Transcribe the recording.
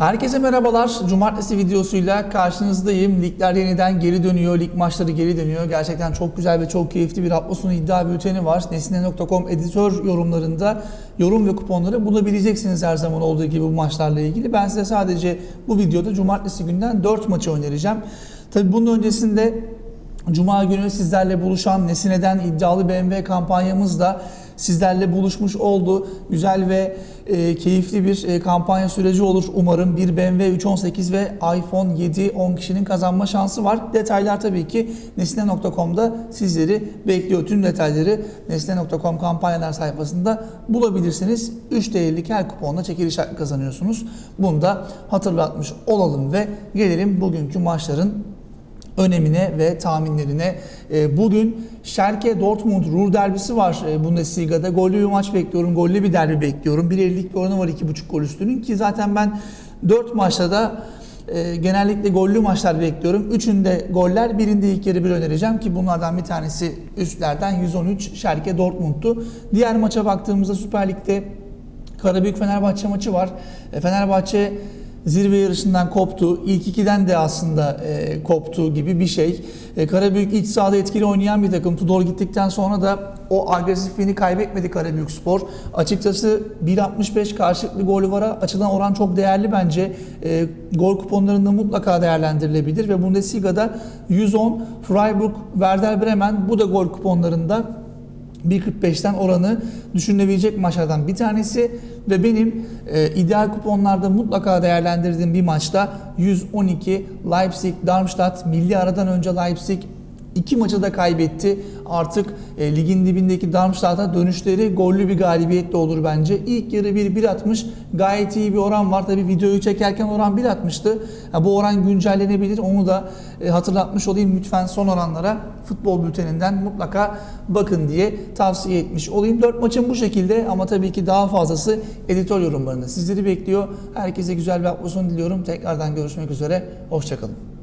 Herkese merhabalar. Cumartesi videosuyla karşınızdayım. Ligler yeniden geri dönüyor. Lig maçları geri dönüyor. Gerçekten çok güzel ve çok keyifli bir hafta sonu iddia bülteni var. Nesne.com editör yorumlarında yorum ve kuponları bulabileceksiniz her zaman olduğu gibi bu maçlarla ilgili. Ben size sadece bu videoda cumartesi günden 4 maçı önereceğim. Tabii bunun öncesinde Cuma günü sizlerle buluşan Nesine'den iddialı BMW kampanyamız da sizlerle buluşmuş oldu. Güzel ve e, keyifli bir e, kampanya süreci olur umarım. Bir BMW 318 ve iPhone 7 10 kişinin kazanma şansı var. Detaylar tabii ki nesne.com'da sizleri bekliyor. Tüm detayları nesne.com kampanyalar sayfasında bulabilirsiniz. 3 TL'lik her kuponla çekiliş hakkı kazanıyorsunuz. Bunu da hatırlatmış olalım ve gelelim bugünkü maçların önemine ve tahminlerine. E, Bugün Schalke Dortmund Ruhr derbisi var e, Bundesliga'da. Gollü bir maç bekliyorum. Gollü bir derbi bekliyorum. 1.50'lik bir oranı var 2.5 gol üstünün ki zaten ben 4 maçta da e, genellikle gollü maçlar bekliyorum. Üçünde goller, birinde ilk yarı bir önereceğim ki bunlardan bir tanesi üstlerden 113 Schalke Dortmund'tu. Diğer maça baktığımızda Süper Lig'de Karabük Fenerbahçe maçı var. Fenerbahçe zirve yarışından koptu. İlk ikiden de aslında e, koptu gibi bir şey. E, Karabük iç sahada etkili oynayan bir takım. Tudor gittikten sonra da o agresifliğini kaybetmedi Karabük Spor. Açıkçası 1.65 karşılıklı golü vara açılan oran çok değerli bence. E, gol kuponlarında mutlaka değerlendirilebilir ve Bundesliga'da 110 Freiburg Werder Bremen bu da gol kuponlarında 1.45'ten oranı düşünülebilecek maçlardan bir tanesi. Ve benim e, ideal kuponlarda mutlaka değerlendirdiğim bir maçta 112 Leipzig Darmstadt milli aradan önce Leipzig iki maçı da kaybetti. Artık e, ligin dibindeki Darmstadt'a dönüşleri gollü bir galibiyetle olur bence. İlk yarı 1-1.60 gayet iyi bir oran var. Tabi videoyu çekerken oran 1.60'tı. Ha, bu oran güncellenebilir. Onu da e, hatırlatmış olayım. Lütfen son oranlara futbol bülteninden mutlaka bakın diye tavsiye etmiş olayım. 4 maçın bu şekilde ama tabii ki daha fazlası editör yorumlarında sizleri bekliyor. Herkese güzel bir hafta diliyorum. Tekrardan görüşmek üzere. Hoşçakalın.